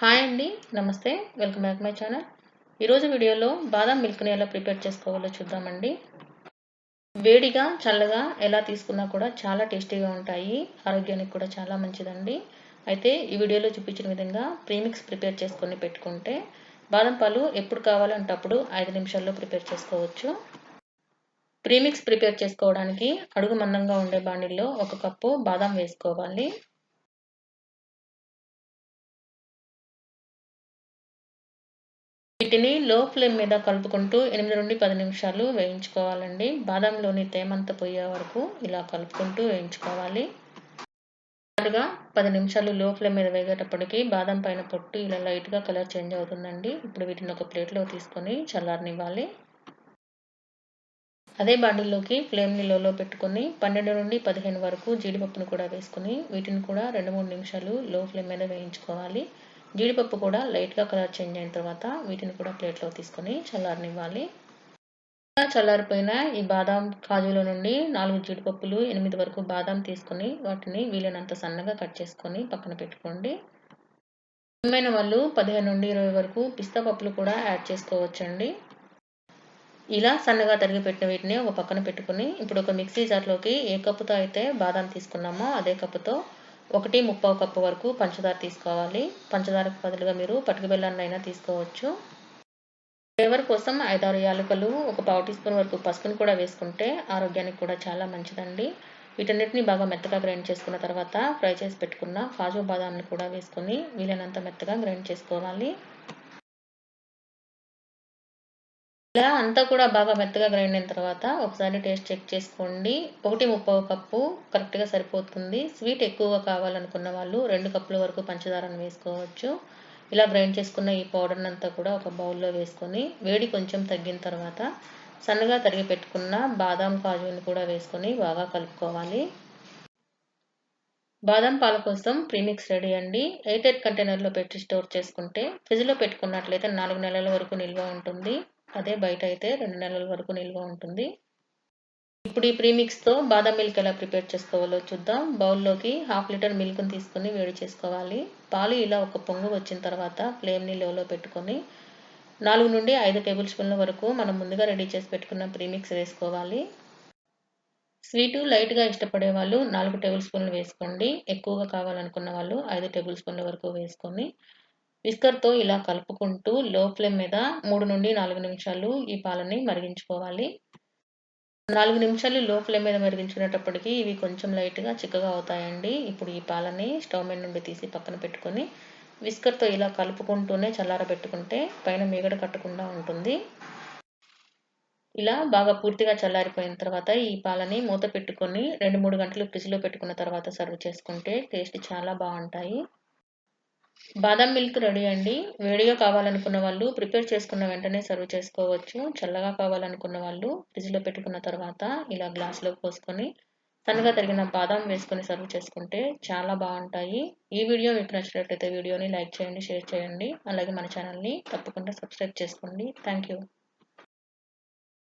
Hi అండి నమస్తే welcome back my channel. ఈరోజు వీడియోలో బాదం మిల్క్ని ఎలా ప్రిపేర్ చేసుకోవాలో చూద్దామండి. వేడిగా చల్లగా ఎలా తీసుకున్నా కూడా చాలా టేస్టీగా ఉంటాయి ఆరోగ్యానికి కూడా చాలా మంచిదండి. అయితే ఈ వీడియోలో చూపించిన విధంగా ప్రీమిక్స్ ప్రిపేర్ చేసుకొని పెట్టుకుంటే బాదం పాలు ఎప్పుడు కావాలంటే అప్పుడు ఐదు నిమిషాల్లో ప్రిపేర్ చేసుకోవచ్చు. ప్రీమిక్స్ ప్రిపేర్ చేసుకోవడానికి అడుగు మందంగా ఉండే బాండిల్లో ఒక కప్పు బాదం వేసుకోవాలి. వీటిని లో ఫ్లేమ్ మీద కలుపుకుంటూ ఎనిమిది నుండి పది నిమిషాలు వేయించుకోవాలండి. బాదంలోని తేమంతా పోయే వరకు ఇలా కలుపుకుంటూ వేయించుకోవాలి. అటుగా పది నిమిషాలు లో ఫ్లేమ్ మీద వేగేటప్పటికి బాదం పైన పొట్టు ఇలా లైట్గా కలర్ చేంజ్ అవుతుందండి. ఇప్పుడు వీటిని ఒక ప్లేట్లో తీసుకొని చల్లారనివ్వాలి. అదే బాండిల్లోకి ఫ్లేమ్ని లోలో పెట్టుకొని పన్నెండు నుండి పదిహేను వరకు జీడిపప్పును కూడా వేసుకొని వీటిని కూడా రెండు మూడు నిమిషాలు లో ఫ్లేమ్ మీద వేయించుకోవాలి. జీడిపప్పు కూడా లైట్గా కలర్ చేంజ్ అయిన తర్వాత వీటిని కూడా ప్లేట్లో తీసుకొని చల్లారనివ్వాలి. చల్లారిపోయిన ఈ బాదాం కాజుల నుండి నాలుగు జీడిపప్పులు ఎనిమిది వరకు బాదాం తీసుకొని వాటిని వీలైనంత సన్నగా కట్ చేసుకొని పక్కన పెట్టుకోండి. ఇష్టమైన వాళ్ళు పదిహేను నుండి ఇరవై వరకు పిస్తా పప్పులు కూడా యాడ్ చేసుకోవచ్చండి. ఇలా సన్నగా తరిగి పెట్టిన వీటిని ఒక పక్కన పెట్టుకుని ఇప్పుడు ఒక మిక్సీ జార్లోకి ఏ కప్పుతో అయితే బాదాం తీసుకున్నామో అదే కప్పుతో ఒకటి ముప్పావు కప్పు వరకు పంచదార తీసుకోవాలి. పంచదారకు బదులుగా మీరు పట్టుకు బెల్లాన్ని అయినా తీసుకోవచ్చు. ఫ్లేవర్ కోసం ఐదారు యాలకులు ఒక పావు టీ స్పూన్ వరకు పసుపును కూడా వేసుకుంటే ఆరోగ్యానికి కూడా చాలా మంచిదండి. వీటన్నిటిని బాగా మెత్తగా గ్రైండ్ చేసుకున్న తర్వాత ఫ్రై చేసి పెట్టుకున్న కాజు బాదాంని కూడా వేసుకొని వీలైనంత మెత్తగా గ్రైండ్ చేసుకోవాలి. ఇలా అంతా కూడా బాగా మెత్తగా గ్రైండ్ అయిన తర్వాత ఒకసారి టేస్ట్ చెక్ చేసుకోండి. ఒకటి ముప్పై కప్పు కరెక్ట్గా సరిపోతుంది. స్వీట్ ఎక్కువగా కావాలనుకున్న వాళ్ళు రెండు కప్పుల వరకు పంచదారను వేసుకోవచ్చు. ఇలా గ్రైండ్ చేసుకున్న ఈ పౌడర్ని అంతా కూడా ఒక బౌల్లో వేసుకొని వేడి కొంచెం తగ్గిన తర్వాత సన్నగా తరిగి పెట్టుకున్న బాదాం కాజుని కూడా వేసుకొని బాగా కలుపుకోవాలి. బాదం పాల కోసం ప్రీమిక్స్ రెడీ అండి. ఎయిటెడ్ కంటైనర్లో పెట్టి స్టోర్ చేసుకుంటే ఫ్రిడ్జ్లో పెట్టుకున్నట్లయితే నాలుగు నెలల వరకు నిల్వ ఉంటుంది. అదే బయట అయితే రెండు నెలల వరకు నిల్వ ఉంటుంది. ఇప్పుడు ఈ ప్రీమిక్స్తో బాదం మిల్క్ ఎలా ప్రిపేర్ చేసుకోవాలో చూద్దాం. బౌల్లోకి హాఫ్ లీటర్ మిల్క్ని తీసుకొని వేడి చేసుకోవాలి. పాలు ఇలా ఒక పొంగు వచ్చిన తర్వాత ఫ్లేమ్ని లోలో పెట్టుకొని నాలుగు నుండి ఐదు టేబుల్ స్పూన్ల వరకు మనం ముందుగా రెడీ చేసి పెట్టుకున్న ప్రీమిక్స్ వేసుకోవాలి. స్వీటు లైట్గా ఇష్టపడే వాళ్ళు నాలుగు టేబుల్ స్పూన్లు వేసుకోండి. ఎక్కువగా కావాలనుకున్న వాళ్ళు ఐదు టేబుల్ స్పూన్ల వరకు వేసుకొని విస్కర్తో ఇలా కలుపుకుంటూ లో ఫ్లేమ్ మీద మూడు నుండి నాలుగు నిమిషాలు ఈ పాలని మరిగించుకోవాలి. నాలుగు నిమిషాలు లో ఫ్లేమ్ మీద మరిగించుకునేటప్పటికి ఇవి కొంచెం లైట్గా చిక్కగా అవుతాయండి. ఇప్పుడు ఈ పాలని స్టవ్ మీద నుండి తీసి పక్కన పెట్టుకొని విస్కర్తో ఇలా కలుపుకుంటూనే చల్లారబెట్టుకుంటే పైన మీగడ కట్టకుండా ఉంటుంది. ఇలా బాగా పూర్తిగా చల్లారిపోయిన తర్వాత ఈ పాలని మూత పెట్టుకొని రెండు మూడు గంటలు ఫ్రిడ్జ్లో పెట్టుకున్న తర్వాత సర్వ్ చేసుకుంటే టేస్ట్ చాలా బాగుంటాయి. బాదం మిల్క్ రెడీ అండి. వేడిగా కావాలనుకున్న వాళ్ళు ప్రిపేర్ చేసుకున్న వెంటనే సర్వ్ చేసుకోవచ్చు. చల్లగా కావాలనుకున్న వాళ్ళు ఫ్రిడ్జ్లో పెట్టుకున్న తర్వాత ఇలా గ్లాస్లో పోసుకొని సన్నగా తరిగిన బాదం వేసుకొని సర్వ్ చేసుకుంటే చాలా బాగుంటాయి. ఈ వీడియో మీకు నచ్చినట్లయితే వీడియోని లైక్ చేయండి షేర్ చేయండి. అలాగే మన ఛానల్ని తప్పకుండా సబ్స్క్రైబ్ చేసుకోండి. Thank you.